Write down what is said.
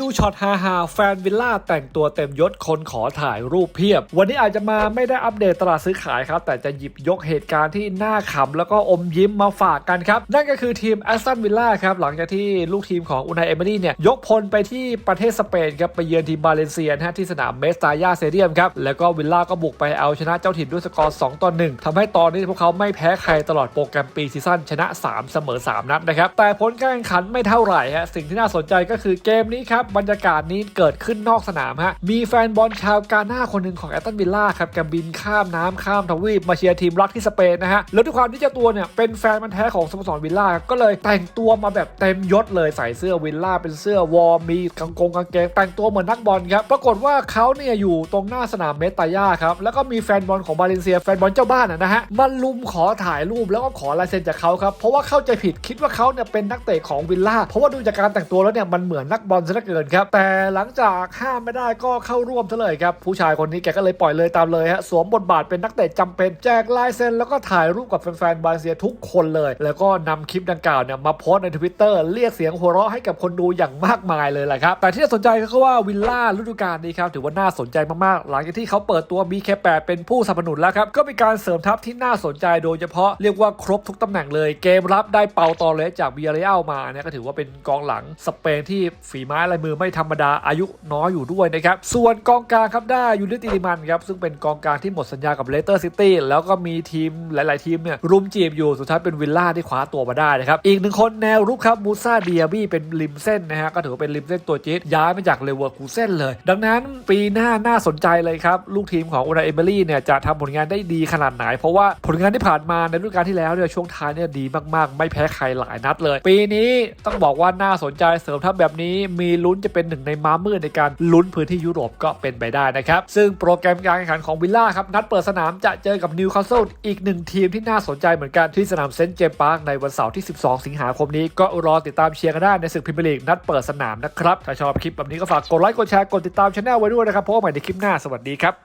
ดูช็อตฮาฮาแฟนวิลล่าแต่งตัวเต็มยศคนขอถ่ายรูปเพียบ วันนี้อาจจะมาไม่ได้อัปเดตตลาดซื้อขายครับ แต่จะหยิบยกเหตุการณ์ที่น่าขำแล้วก็อมยิ้มมาฝากกันครับ นั่นก็คือทีมแอสตันวิลล่าครับ หลังจากที่ลูกทีมของอุนายเอเมรี่เนี่ย ยกพลไปที่ประเทศสเปนครับ ไปเยือนทีมบาเลนเซียนะที่สนามเมสตา y าเซเดียมครับ แล้วก็วิลล่าก็บุกไปเอาชนะเจ้าถิ่นด้วยสกอร์2ต่อ1ทำให้ตอนนี้พวกเขาไม่แพ้ใครตลอดโปรแกรมปีซีซั่นชนะ 3 เสมอ 3 นัดนะครับแต่ผลการแข่งขันไม่เท่าไหร่ฮะสิ่งที่น่าสนใจก็คือเกมนี้ครับบรรยากาศนี้เกิดขึ้นนอกสนามฮะมีแฟนบอลชาวกาหน้าคนหนึ่งของแอตตันวิลล่าครับแกบินข้ามน้ำข้ามทวีปมาเชียร์ทีมรักที่สเปนนะฮะแล้วด้วยความที่เจ้าตัวเนี่ยเป็นแฟนมันแท้ของสโมสรวิลล่าก็เลยแต่งตัวมาแบบเต็มยศเลยใส่เสื้อวิลล่าเป็นเสื้อวอร์มมีกางกงกางเกงแต่งตัวเหมือนนักบอลครับปรากฏว่าเขาเนี่ยอยู่ตรงหน้าสนามเมตายาครับแล้วก็มีแฟนบอลของบาเลนเซียแฟนบอลเจ้าบ้านนะฮะมาลุมขอถ่ายรูปแล้วก็ขอลายเซ็นจากเขาครับเพราะว่าเข้าใจผิดคิดว่าเขาเนี่ยเป็นนักเตะของวิลล่าเพราะว่าดูจากการแต่งตัวแล้วเนี่ยมันเหมือนนักบอลซะเกินครับ แต่หลังจากห้ามไม่ได้ก็เข้าร่วมซะเลยครับ ผู้ชายคนนี้แกก็เลยปล่อยเลยตามเลยฮะ สวมบทบาทเป็นนักเตะจำเป็นแจกลายเซ็นแล้วก็ถ่ายรูปกับแฟนๆบาเลนเซียทุกคนเลย แล้วก็นำคลิปดังกล่าวเนี่ยมาโพสในทวิตเตอร์เรียกเสียงหัวเราะให้กับคนดูอย่างมากมายเลยแหละครับ แต่ที่น่าสนใจก็คือว่าวิลล่าฤดูกาลนี้ครับถือว่าน่าสนใจมากๆ หลังจากที่เขาเปิดตัว BK8 เป็นผู้สนับสนุนแล้วครับก็มีการเสริมทัพที่น่าสนใจโดยเฉพาะเรียกว่าครบทุกตำแหน่งเลย เกมรับได้เปาตอเลสจากเบียร์เรอัลมาเนี่ยก็ถือว่าเป็นกองหลังสเปนที่ฝีไม้ลายมือไม่ธรรมดาอายุน้อยอยู่ด้วยนะครับ ส่วนกองกลางครับได้ยูริติลิมันครับซึ่งเป็นกองกลางที่หมดสัญญากับเลสเตอร์ซิตี้แล้วก็มีทีมหลาย ๆ ทีมเนี่ยรุมจีบอยู่สุดท้ายเป็นวิลล่าที่คว้าตัวมาได้นะครับ อีกหนึ่งคนแนวรุกครับมูซาเดียบี้เป็นริมเส้นนะฮะก็ถือว่าเป็นริมเส้นตัวจี๊ดย้ายมาจากเลเวอร์คูเซ่นเลย ดังนั้นปีหน้าน่าสนใจเลยครับลูกทีมของอุนายเอเมรี่เนี่ยจะทำผลงานได้ดีขนาดไหน เพราะว่าผลงานที่ผ่านมาในฤดูกาลที่แล้วเนี่ยช่วงท้ายเนี่ยดีมาก ๆ ไม่แพ้ใครหลายนัดเลย ปีนี้ต้องบอกว่าน่าสนใจเสริมทัพแบบนี้มีลนจะเป็นหนึ่งในม้ามืดในการลุ้นพื้นที่ยุโรปก็เป็นไปได้นะครับ ซึ่งโปรแกรมการแข่งขันของวิลล่าครับ นัดเปิดสนามจะเจอกับนิวคาสเซิลอีกหนึ่งทีมที่น่าสนใจเหมือนกันที่สนามเซนต์เจมส์พาร์คในวันเสาร์ที่ 12 สิงหาคมนี้ก็รอติดตามเชียร์กันได้ในศึกพรีเมียร์ลีกนัดเปิดสนามนะครับถ้าชอบคลิปแบบนี้ก็ฝากกดไลค์กดแชร์กดติดตามช anel ไว้ด้วยนะครับพบกันใหม่ในคลิปหน้าสวัสดีครับ